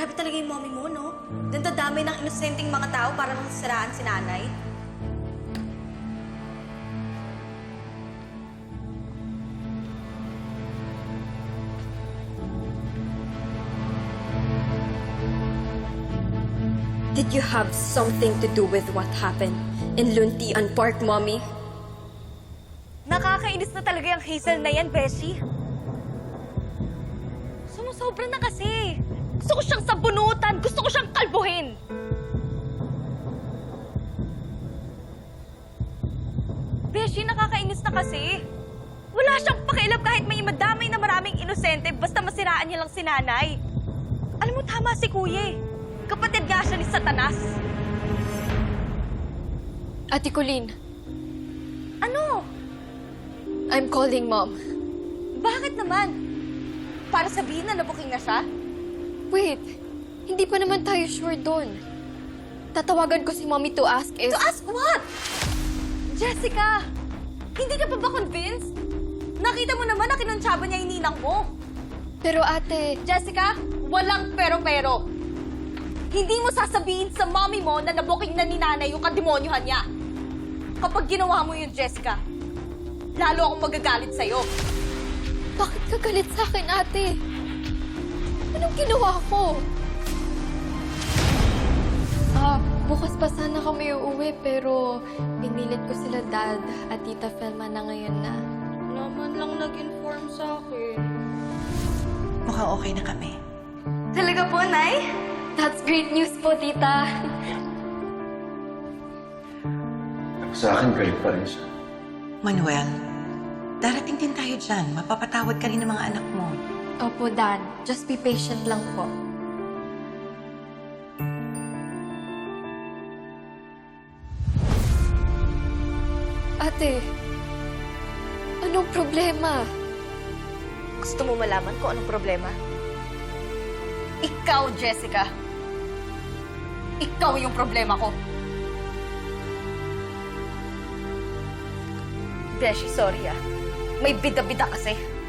Grabe talaga yung mommy mo, no? Dandadamay ng inosenteng mga tao para masasiraan si nanay. Did you have something to do with what happened in Luntian Park, Mommy? Nakakainis na talaga yung Hazel na yan, Beshi. Sumusobra na kasi. Gusto ko siyang sabunutan. Gusto ko siyang kalbuhin. Beshi, nakakainis na kasi. Wala siyang pakialam kahit may madamay na maraming inosente basta masiraan niya lang si nanay. Alam mo, tama si Kuya eh. Kapatid nga siya ni Satanas. Ate Colleen, Ano? I'm calling Mom. Bakit naman? Para sabihin na nabuking na siya? Wait, hindi pa naman tayo sure doon. Tatawagan ko si Mommy to ask if... To ask what? Jessica, hindi ka pa ba convinced? Nakita mo naman na kinuntsaba niya yung ninang mo. Pero ate, Jessica, walang pero-pero. Hindi mo sasabihin sa mommy mo na nabuking na ni nanay yung kademonyuhan niya. Kapag ginawa mo yun, Jessica, lalo akong magagalit sa'yo. Bakit ka galit sa akin, ate? Anong ginawa ko? Ah, bukas pa sana kami uuwi pero pinilit ko sila dad at tita Felma na ngayon na. Naman lang nag-inform sa akin. Mukhang okay na kami. Talaga po, Nay? That's great news po, tita. Sa akin, galit pa rin siya. Manuel, darating din tayo dyan. Mapapatawad ka rin ng mga anak mo. Opo, Dad. Just be patient lang po. Ate, anong problema? Gusto mo malaman kung anong problema? Ikaw, Jessica. Ikaw yung problema ko. Beshi, sorry ah. May bida-bida kasi.